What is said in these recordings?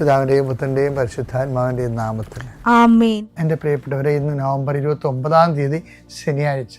പിതാവിന്റെയും പുത്രന്റെയും പരിശുദ്ധാത്മാവിന്റെയും നാമത്തിൽ. ആമേൻ. എന്റെ പ്രിയപ്പെട്ടവരെ ഇന്ന് നവംബർ ഇരുപത്തി ഒമ്പതാം തീയതി ശനിയാഴ്ച.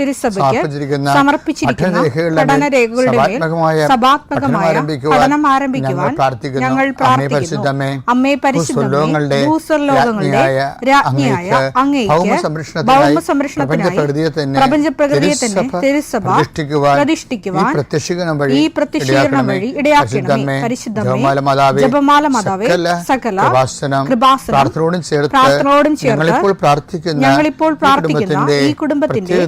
തിരുസഭയ്ക്ക് സമർപ്പിച്ചിരിക്കുന്ന പഠനരേഖകളുടെ മേൽ സഭാത്മകമായ പഠനം ആരംഭിക്കുവാൻ ഞങ്ങൾ പ്രാർത്ഥിക്കുന്നു. അമ്മേ പരിശുദ്ധമേ ഭൂസ്വർലോകങ്ങളുടെ രാജ്ഞിയായ അങ്ങേക്ക് ഭൗമ സംരക്ഷണത്തിനായി പ്രപഞ്ച പ്രകൃതിയെ തന്നെ തിരുസഭ പ്രതിഷ്ഠിക്കുവാൻ ഈ പ്രത്യക്ഷീകരണം വഴി ഇടയാക്കണമേ. പരിശുദ്ധമേ ജപമാല മാതാവേ സകല കൃപാസനം പ്രാർത്ഥനയോടും ചേർത്ത് പ്രാർത്ഥനയോടും ചേർത്ത് ഞങ്ങളിപ്പോൾ പ്രാർത്ഥിക്കുന്ന ഈ കുടുംബത്തിന്റെ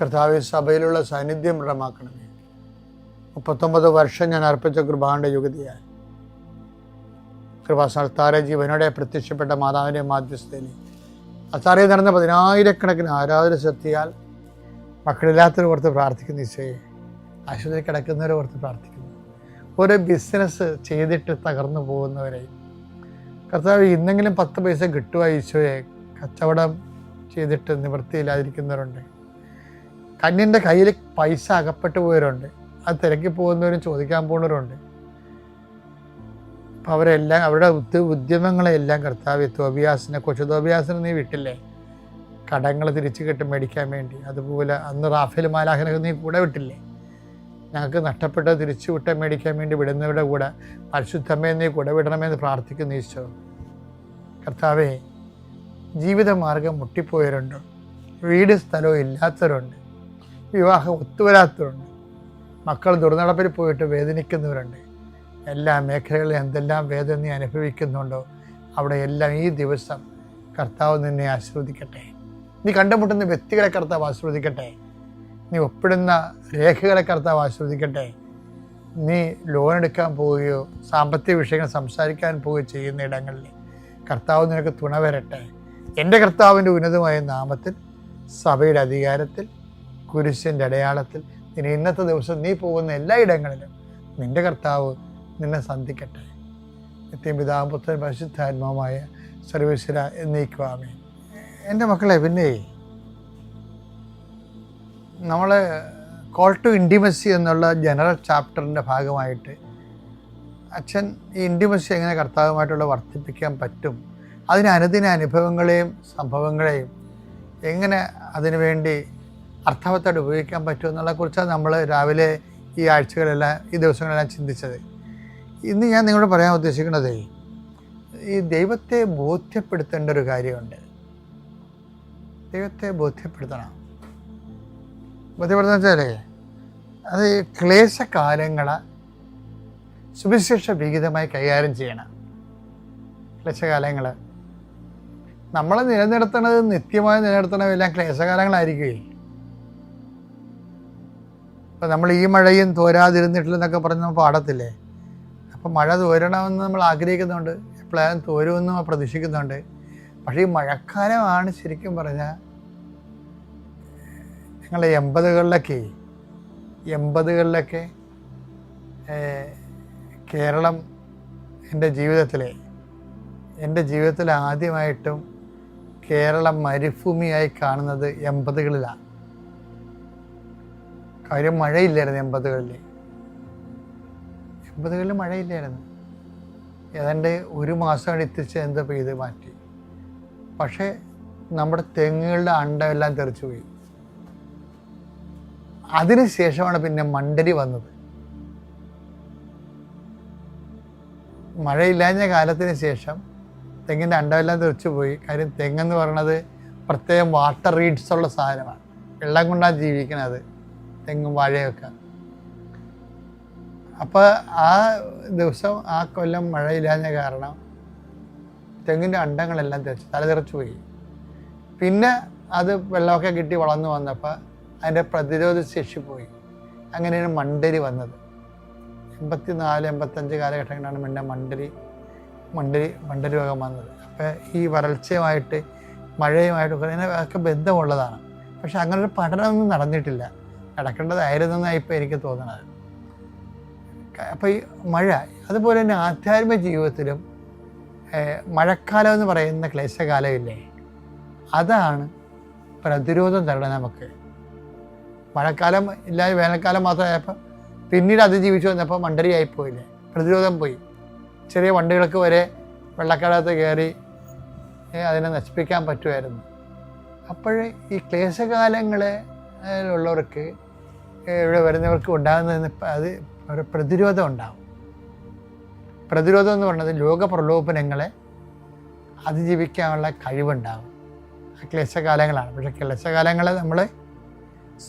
കർത്താവെ സഭയിലുള്ള സാന്നിധ്യം ദൃഢമാക്കണമേ. മുപ്പത്തൊമ്പത് വർഷം ഞാൻ അർപ്പിച്ച കൃപാന്റെ യുഗതിയായി കൃപാസ്ഥാന ജീവനോടെ പ്രത്യക്ഷപ്പെട്ട മാതാവിന്റെ മാധ്യസ്ഥയിൽ അത്താറയിൽ നടന്ന പതിനായിരക്കണക്കിന് ആരാധന ശക്തിയാൽ മക്കളില്ലാത്തവർ ഓർത്ത് പ്രാർത്ഥിക്കുന്ന ഈശോയെ. ആശുപത്രി കിടക്കുന്നവരെ ഓർത്ത് പ്രാർത്ഥിക്കുന്നു. ഓരോ ബിസിനസ് ചെയ്തിട്ട് തകർന്നു പോകുന്നവരെ. കർത്താവ് ഇന്നെങ്കിലും പത്ത് പൈസ കിട്ടുക ഈശോയെ. കച്ചവടം ചെയ്തിട്ട് നിവൃത്തിയില്ലാതിരിക്കുന്നവരുണ്ട്. കണ്ണിന്റെ കയ്യിൽ പൈസ അകപ്പെട്ടു പോയവരുണ്ട്. അത് തിരക്കി പോകുന്നവരും ചോദിക്കാൻ പോകുന്നവരുണ്ട്. അപ്പം അവരെല്ലാം അവരുടെ ഉദ്യ ഉദ്യമങ്ങളെല്ലാം കർത്താവ് തോബിയാസിനെ കൊച്ചു തോബിയാസിനെ നീ വിട്ടില്ലേ? കടങ്ങൾ തിരിച്ചു കിട്ടും മേടിക്കാൻ വേണ്ടി. അതുപോലെ അന്ന് റാഫേൽ മാലാഹനൊക്കെ നീ കൂടെ വിട്ടില്ലേ? ഞങ്ങൾക്ക് നഷ്ടപ്പെട്ട തിരിച്ചു വിട്ട മേടിക്കാൻ വേണ്ടി വിടുന്നവരുടെ കൂടെ പരിശുദ്ധമേ നീ കൂടെ വിടണമെന്ന് പ്രാർത്ഥിക്കുന്നു ഈശോ. കർത്താവേ ജീവിതമാർഗം മുട്ടിപ്പോയവരുണ്ട്. വീട് സ്ഥലവും ഇല്ലാത്തവരുണ്ട്. വിവാഹം ഒത്തുവരാത്തവരുണ്ട്. മക്കൾ ദുർനടപ്പിൽ പോയിട്ട് വേദനിക്കുന്നവരുണ്ട്. എല്ലാ മേഖലകളിലും എന്തെല്ലാം വേദന നീ അനുഭവിക്കുന്നുണ്ടോ അവിടെ എല്ലാം ഈ ദിവസം കർത്താവ് നിന്നെ ആസ്വദിക്കട്ടെ നീ കണ്ടുമുട്ടുന്ന വ്യക്തികളെ കർത്താവ് ആസ്വദിക്കട്ടെ നീ ഒപ്പിടുന്ന രേഖകളെ കർത്താവ് ആസ്വദിക്കട്ടെ നീ ലോൺ എടുക്കാൻ പോവുകയോ സാമ്പത്തിക വിഷയങ്ങൾ സംസാരിക്കാൻ പോവുകയോ ചെയ്യുന്ന ഇടങ്ങളിൽ കർത്താവ് നിനക്ക് തുണ വരട്ടെ. എന്റെ കർത്താവിന്റെ ഉന്നതമായ നാമത്തിൽ സഭയുടെ അധികാരത്തിൽ കുരിശിന്റെ അടയാളത്തിൽ ഇനി ഇന്നത്തെ ദിവസം നീ പോകുന്ന എല്ലാ ഇടങ്ങളിലും നിന്റെ കർത്താവ് നിന്നെ സന്ധിക്കട്ടെ. നിത്യം പിതാവും പുത്രൻ പരിശുദ്ധാത്മാവുമായ സർവീശ്വര എന്നീക്കുവാമേ. എന്റെ മക്കളെ പിന്നെ നമ്മൾ കോൾ ടു ഇന്റിമസി എന്നുള്ള ജനറൽ ചാപ്റ്ററിന്റെ ഭാഗമായിട്ട് അച്ഛൻ ഈ ഇന്റിമസി എങ്ങനെ കർത്താവുമായിട്ടുള്ള വർദ്ധിപ്പിക്കാൻ പറ്റും അതിന് അനുദിന അനുഭവങ്ങളെയും സംഭവങ്ങളെയും എങ്ങനെ അതിനുവേണ്ടി അർത്ഥവത്തായിട്ട് ഉപയോഗിക്കാൻ പറ്റും എന്നുള്ളതിനെക്കുറിച്ചാണ് നമ്മൾ രാവിലെ ഈ ആഴ്ചകളെല്ലാം ഈ ദിവസങ്ങളെല്ലാം ചിന്തിച്ചത്. ഇന്ന് ഞാൻ നിങ്ങളോട് പറയാൻ ഉദ്ദേശിക്കുന്നത് ഈ ദൈവത്തെ ബോധ്യപ്പെടുത്തേണ്ട ഒരു കാര്യമുണ്ട്. ദൈവത്തെ ബോധ്യപ്പെടുത്തണം. ബോധ്യപ്പെടുത്തുന്ന വെച്ചാലേ അത് ക്ലേശകാലങ്ങളെ സുവിശേഷ വിഹിതമായി കൈകാര്യം ചെയ്യണം. ക്ലേശകാലങ്ങൾ നമ്മളെ നിലനിർത്തണത് നിത്യമായി നിലനിർത്തണമെല്ലാം ക്ലേശകാലങ്ങളായിരിക്കുമേ ഇപ്പം നമ്മൾ ഈ മഴയും തോരാതിരുന്നിട്ടില്ലെന്നൊക്കെ പറഞ്ഞ് നമ്മൾ പാടത്തില്ലേ? അപ്പം മഴ തോരണമെന്ന് നമ്മൾ ആഗ്രഹിക്കുന്നുണ്ട്. എപ്പോഴായാലും തോരുമെന്ന് പ്രതീക്ഷിക്കുന്നുണ്ട്. പക്ഷേ ഈ മഴക്കാലമാണ് ശരിക്കും പറഞ്ഞാൽ ഞങ്ങൾ എൺപതുകളിലൊക്കെ എൺപതുകളിലൊക്കെ കേരളം എന്റെ ജീവിതത്തിലെ എന്റെ ജീവിതത്തിൽ ആദ്യമായിട്ടും കേരളം മരുഭൂമിയായി കാണുന്നത് എൺപതുകളിലാണ്. കാര്യം മഴയില്ലായിരുന്നു എൺപതുകളിൽ എൺപതുകളിൽ മഴയില്ലായിരുന്നു. ഏതാണ്ട് ഒരു മാസം എത്തിച്ച് എന്താ പെയ്ത് മാറ്റി. പക്ഷേ നമ്മുടെ തെങ്ങുകളുടെ അണ്ടമെല്ലാം തെറിച്ചു പോയി. അതിനുശേഷമാണ് പിന്നെ മണ്ടരി വന്നത്. മഴയില്ലാഞ്ഞ കാലത്തിന് ശേഷം തെങ്ങിന്റെ അണ്ടമെല്ലാം തെറിച്ചു പോയി. കാര്യം തെങ്ങെന്ന് പറയണത് പ്രത്യേകം വാട്ടർ റീഡ്സ് ഉള്ള സാധനമാണ്. വെള്ളം കൊണ്ടാണ് ജീവിക്കണത്. തെങ്ങും വാഴയൊക്കെ. അപ്പോൾ ആ ദിവസം ആ കൊല്ലം മഴയില്ലാഞ്ഞ കാരണം തെങ്ങിന്റെ അണ്ടങ്ങളെല്ലാം തെറിച്ച് തലതെറിച്ചു പോയി. പിന്നെ അത് വെള്ളമൊക്കെ കിട്ടി വളർന്നു വന്നപ്പോൾ അതിന്റെ പ്രതിരോധ ശേഷി പോയി. അങ്ങനെയാണ് മണ്ടരി വന്നത്. എൺപത്തി നാല് എൺപത്തഞ്ച് കാലഘട്ടങ്ങളിലാണ് പിന്നെ മണ്ടരി മണ്ടരി മണ്ടരി രോഗം വന്നത്. അപ്പോൾ ഈ വരൾച്ചയുമായിട്ട് മഴയുമായിട്ടൊക്കെ ഒക്കെ ബന്ധമുള്ളതാണ്. പക്ഷെ അങ്ങനെ ഒരു പഠനമൊന്നും നടന്നിട്ടില്ല. നടക്കേണ്ടതായിരുന്നെന്നാണ് ഇപ്പോൾ എനിക്ക് തോന്നുന്നത് അപ്പോൾ ഈ മഴ അതുപോലെ തന്നെ ആധ്യാത്മിക ജീവിതത്തിലും മഴക്കാലം എന്ന് പറയുന്ന ക്ലേശകാലമില്ലേ അതാണ് പ്രതിരോധം തരണം നമുക്ക്. മഴക്കാലം ഇല്ലാതെ വേനൽക്കാലം മാത്രമായപ്പോൾ പിന്നീട് അതിജീവിച്ചു വന്നപ്പോൾ മണ്ടരിയായി പോയില്ലേ പ്രതിരോധം പോയി. ചെറിയ വണ്ടികൾക്ക് വരെ വെള്ളക്കടത്ത് കയറി അതിനെ നശിപ്പിക്കാൻ പറ്റുമായിരുന്നു. അപ്പോൾ ഈ ക്ലേശകാലങ്ങളിലുള്ളവർക്ക് ഇവിടെ വരുന്നവർക്ക് ഉണ്ടാകുന്നതിന് അത് ഒരു പ്രതിരോധം ഉണ്ടാകും പ്രതിരോധം എന്ന് പറയുന്നത് ലോകപ്രലോഭനങ്ങളെ അതിജീവിക്കാനുള്ള കഴിവുണ്ടാവും. ക്ലേശകാലങ്ങളാണ്. പക്ഷേ ക്ലേശകാലങ്ങളെ നമ്മൾ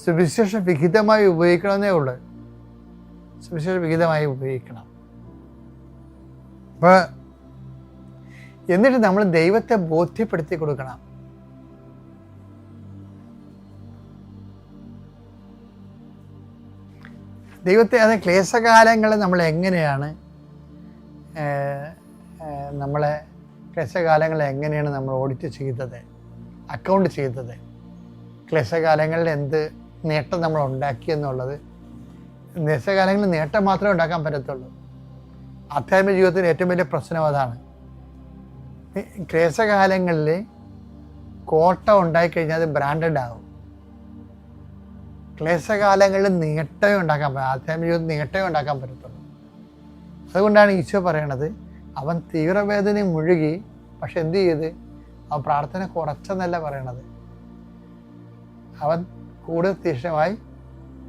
സുവിശേഷ വിഹിതമായി ഉപയോഗിക്കണമെന്നേ ഉള്ളൂ. സുവിശേഷ വിഹിതമായി ഉപയോഗിക്കണം. അപ്പോൾ എന്നിട്ട് നമ്മൾ ദൈവത്തെ ബോധ്യപ്പെടുത്തി കൊടുക്കണം. ദൈവത്തെ അത് ക്ലേശകാലങ്ങളെ നമ്മൾ എങ്ങനെയാണ് നമ്മളെ ക്ലേശകാലങ്ങളെ എങ്ങനെയാണ് നമ്മൾ ഓഡിറ്റ് ചെയ്തത് അക്കൗണ്ട് ചെയ്തത് ക്ലേശകാലങ്ങളിൽ എന്ത് നേട്ടം നമ്മൾ ഉണ്ടാക്കി എന്നുള്ളത്. ക്ലേശകാലങ്ങളിൽ നേട്ടം മാത്രമേ ഉണ്ടാക്കാൻ പറ്റത്തുള്ളൂ. ആധ്യാത്മിക ജീവിതത്തിന്റെ ഏറ്റവും വലിയ പ്രശ്നം അതാണ്. ക്ലേശകാലങ്ങളിൽ കോട്ട ഉണ്ടായിക്കഴിഞ്ഞാൽ അത് ബ്രാൻഡഡ് ആവും. ക്ലേശകാലങ്ങളിൽ നേട്ടമേ ഉണ്ടാക്കാൻ പറ്റും ആധ്യാത്മിക ജീവിതം ഉണ്ടാക്കാൻ പറ്റത്തുള്ളൂ. അതുകൊണ്ടാണ് ഈശോ പറയണത് അവൻ തീവ്രവേദന മുഴുകി പക്ഷെ എന്തു ചെയ്ത്? അവൻ പ്രാർത്ഥന കുറച്ചെന്നല്ല പറയണത്. അവൻ കൂടുതൽ തീക്ഷണമായി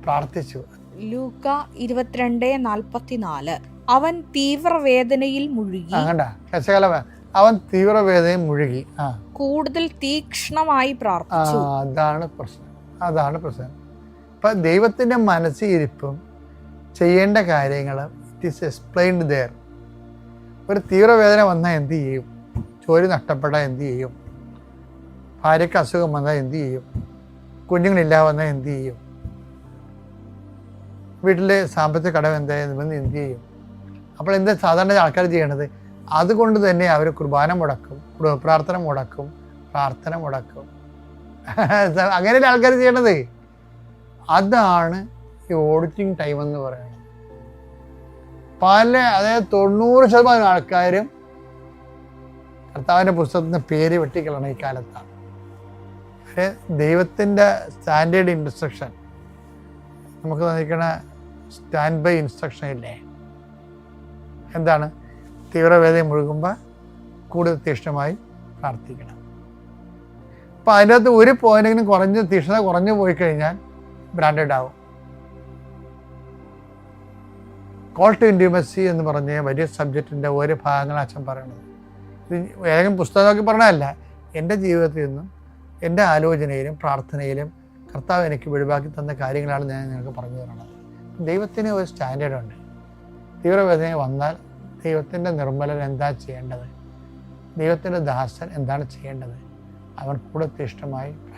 പ്രാർത്ഥിച്ചു. ലൂക്ക ഇരുപത്തിരണ്ട് നാൽപ്പത്തിനാല്. അവൻ തീവ്രവേദനയിൽ മുഴുകി. അവൻ തീവ്രവേദനയിൽ മുഴുകി. കൂടുതൽ തീക്ഷണമായി പ്രാർത്ഥിച്ചു. അതാണ് പ്രശ്നം. അതാണ് പ്രശ്നം. ഇപ്പം ദൈവത്തിന്റെ മനസ്സിരിപ്പും ചെയ്യേണ്ട കാര്യങ്ങൾ ഇറ്റ് ഈസ് എക്സ്പ്ലെയിൻഡ് ദെയർ ഒരു തീവ്രവേദന വന്നാൽ എന്ത് ചെയ്യും? ജോലി നഷ്ടപ്പെട്ടാൽ എന്ത് ചെയ്യും? ഭാര്യയ്ക്ക് അസുഖം വന്നാൽ എന്ത് ചെയ്യും? കുഞ്ഞുങ്ങളില്ല വന്നാൽ എന്ത് ചെയ്യും? വീട്ടിലെ സാമ്പത്തിക കടം എന്തായാലും എന്ത് ചെയ്യും? അപ്പോൾ എന്താ സാധാരണ ആൾക്കാർ ചെയ്യണത്? അതുകൊണ്ട് തന്നെ അവർ കുർബാന മുടക്കും പ്രാർത്ഥന മുടക്കും പ്രാർത്ഥന മുടക്കും. അങ്ങനെയല്ല ആൾക്കാർ ചെയ്യണത്? അതാണ് ഈ ഓഡിറ്റിംഗ് ടൈം എന്ന് പറയുന്നത്. പല അതായത് തൊണ്ണൂറ് ശതമാനം ആൾക്കാരും കർത്താവിന്റെ പുസ്തകത്തിന്റെ പേര് വെട്ടിക്കളണം ഈ കാലത്താണ്. പക്ഷേ ദൈവത്തിന്റെ സ്റ്റാൻഡേർഡ് ഇൻസ്ട്രക്ഷൻ നമുക്ക് തന്നിരിക്കണ സ്റ്റാൻഡ് ബൈ ഇൻസ്ട്രക്ഷൻ ഇല്ലേ? എന്താണ്? തീവ്രവേദന മുഴുകുമ്പോൾ കൂടുതൽ തീക്ഷ്ണമായി പ്രാർത്ഥിക്കണം. അപ്പം അതിന്റെ അകത്ത് ഒരു പോയിന്റെങ്കിലും കുറഞ്ഞ് തീക്ഷ്ണത കുറഞ്ഞു പോയി കഴിഞ്ഞാൽ ബ്രാൻഡഡ് ആവും. കോൾ ടു ഇന്റിമസി എന്ന് പറഞ്ഞ വലിയ സബ്ജക്റ്റിന്റെ ഓരോ ഭാഗങ്ങൾ അച്ഛൻ പറയണത്. ഇത് ഏതെങ്കിലും പുസ്തകം പറഞ്ഞതല്ല. എന്റെ ജീവിതത്തിൽ നിന്നും എന്റെ ആലോചനയിലും പ്രാർത്ഥനയിലും കർത്താവ് എനിക്ക് വെളിവാക്കി തന്ന കാര്യങ്ങളാണ് ഞാൻ നിങ്ങൾക്ക് പറഞ്ഞു തരുന്നത് ദൈവത്തിന് ഒരു സ്റ്റാൻഡേർഡ് ഉണ്ട്. തീവ്രവേദന വന്നാൽ ദൈവത്തിന്റെ നിർമ്മലൻ എന്താ ചെയ്യേണ്ടത്? ദൈവത്തിന്റെ ദാസൻ എന്താണ് ചെയ്യേണ്ടത്? അവൻ കൂടെ പ്രാർത്ഥിക്കണം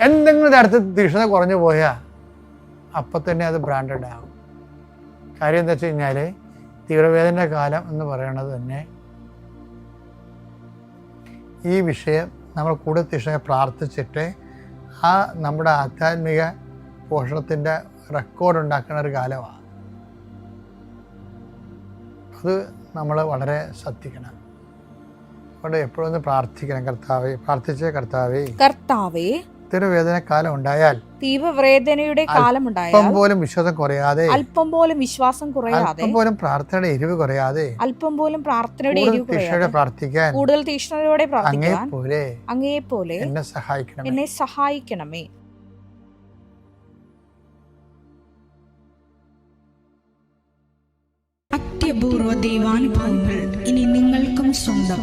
എന്തെങ്കിലും തരത്തിൽ തീഷ്ണത കുറഞ്ഞു പോയാൽ അപ്പം തന്നെ അത് ബ്രാൻഡഡ് ആകും. കാര്യം എന്താ വെച്ച് കഴിഞ്ഞാൽ തീവ്രവേദന കാലം എന്ന് പറയുന്നത് തന്നെ ഈ വിഷയം നമ്മൾ കൂടുതൽ തീക്ഷണ പ്രാർത്ഥിച്ചിട്ട് ആ നമ്മുടെ ആധ്യാത്മിക പോഷണത്തിന്റെ റെക്കോർഡ് ഉണ്ടാക്കുന്ന ഒരു കാലമാണ് അത് നമ്മൾ വളരെ ശ്രദ്ധിക്കണം. അതുകൊണ്ട് എപ്പോഴും പ്രാർത്ഥിക്കണം കർത്താവേ പ്രാർത്ഥിച്ചേ കർത്താവേ. കർത്താവേ തീവ്രവേദന കാലം ഉണ്ടായാൽ തീവ്രവേദനയുടെ അല്പം പോലും വിശ്വാസം കുറയാതെ അല്പം പോലും വിശ്വാസം കുറയാതെ അല്പം പോലും പ്രാർത്ഥനയുടെ എരിവ് കുറയാതെ അല്പം പോലും പ്രാർത്ഥനയുടെ എരിവ് തീക്ഷണയോടെ കുറയാതെ പ്രാർത്ഥിക്കാൻ കൂടുതൽ തീക്ഷ്ണതയോടെ പ്രാർത്ഥിക്കാൻ പോലെ അങ്ങയെ പോലെ എന്നെ സഹായിക്കണം എന്നെ സഹായിക്കണമേ. അത്യപൂർവ ദൈവാനുഭവങ്ങൾ ഇനി നിങ്ങൾക്കും സ്വന്തം.